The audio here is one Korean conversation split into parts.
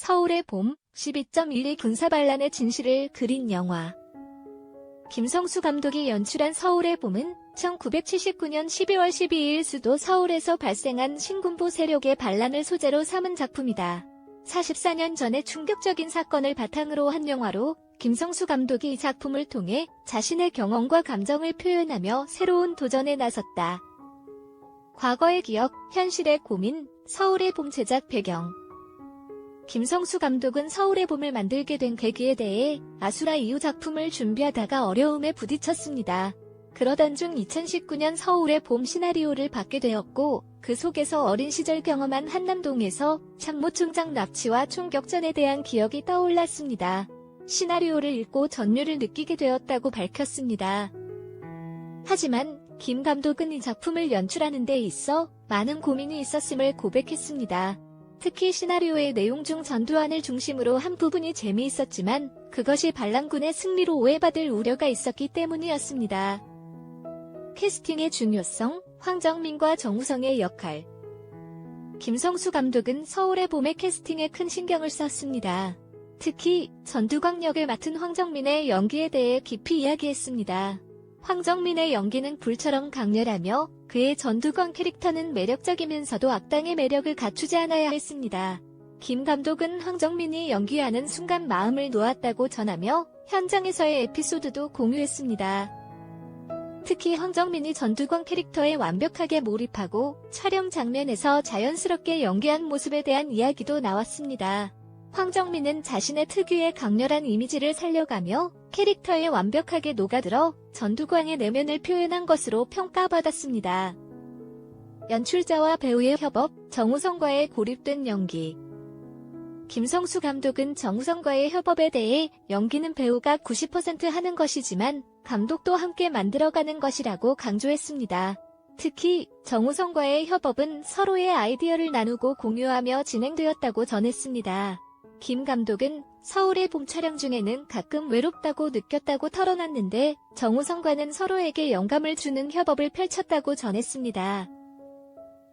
서울의 봄 12.12 군사반란의 진실을 그린 영화 김성수 감독이 연출한 서울의 봄은 1979년 12월 12일 수도 서울에서 발생한 신군부 세력의 반란을 소재로 삼은 작품이다. 44년 전의 충격적인 사건을 바탕으로 한 영화로 김성수 감독이 이 작품을 통해 자신의 경험과 감정을 표현하며 새로운 도전에 나섰다. 과거의 기억, 현실의 고민, 서울의 봄 제작 배경 김성수 감독은 서울의 봄을 만들게 된 계기에 대해 아수라 이후 작품을 준비하다가 어려움에 부딪혔습니다. 그러던 중 2019년 서울의 봄 시나리오를 받게 되었고 그 속에서 어린 시절 경험한 한남동에서 참모총장 납치와 총격전에 대한 기억이 떠올랐습니다. 시나리오를 읽고 전율을 느끼게 되었다고 밝혔습니다. 하지만 김 감독은 이 작품을 연출하는 데 있어 많은 고민이 있었음을 고백했습니다. 특히 시나리오의 내용 중 전두환을 중심으로 한 부분이 재미있었지만 그것이 반란군의 승리로 오해받을 우려가 있었기 때문이었습니다. 캐스팅의 중요성, 황정민과 정우성의 역할 김성수 감독은 서울의 봄의 캐스팅에 큰 신경을 썼습니다. 특히 전두광 역을 맡은 황정민의 연기에 대해 깊이 이야기했습니다. 황정민의 연기는 불처럼 강렬하며 그의 전두광 캐릭터는 매력적이면서도 악당의 매력을 갖추지 않아야 했습니다. 김 감독은 황정민이 연기하는 순간 마음을 놓았다고 전하며 현장에서의 에피소드도 공유했습니다. 특히 황정민이 전두광 캐릭터에 완벽하게 몰입하고 촬영 장면에서 자연스럽게 연기한 모습에 대한 이야기도 나왔습니다. 황정민은 자신의 특유의 강렬한 이미지를 살려가며 캐릭터에 완벽하게 녹아들어 전두광의 내면을 표현한 것으로 평가받았습니다. 연출자와 배우의 협업, 정우성과의 고립된 연기 김성수 감독은 정우성과의 협업에 대해 연기는 배우가 90% 하는 것이지만 감독도 함께 만들어가는 것이라고 강조했습니다. 특히 정우성과의 협업은 서로의 아이디어를 나누고 공유하며 진행되었다고 전했습니다. 김 감독은 서울의 봄 촬영 중에는 가끔 외롭다고 느꼈다고 털어놨는데 정우성과는 서로에게 영감을 주는 협업을 펼쳤다고 전했습니다.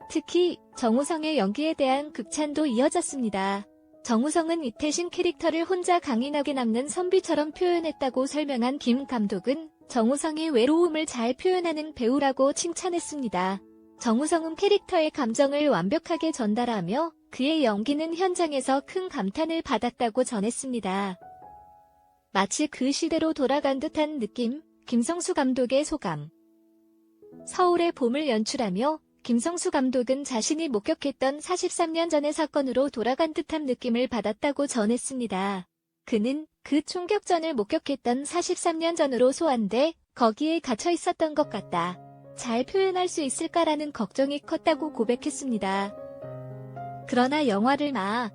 특히 정우성의 연기에 대한 극찬도 이어졌습니다. 정우성은 이태신 캐릭터를 혼자 강인하게 남는 선비처럼 표현했다고 설명한 김 감독은 정우성이 외로움을 잘 표현하는 배우라고 칭찬했습니다. 정우성은 캐릭터의 감정을 완벽하게 전달하며 그의 연기는 현장에서 큰 감탄을 받았다고 전했습니다. 마치 그 시대로 돌아간 듯한 느낌, 김성수 감독의 소감. 서울의 봄을 연출하며 김성수 감독은 자신이 목격했던 43년 전의 사건으로 돌아간 듯한 느낌을 받았다고 전했습니다. 그는 그 총격전을 목격했던 43년 전으로 소환돼 거기에 갇혀 있었던 것 같다. 잘 표현할 수 있을까라는 걱정이 컸다고 고백했습니다. 그러나 영화를 마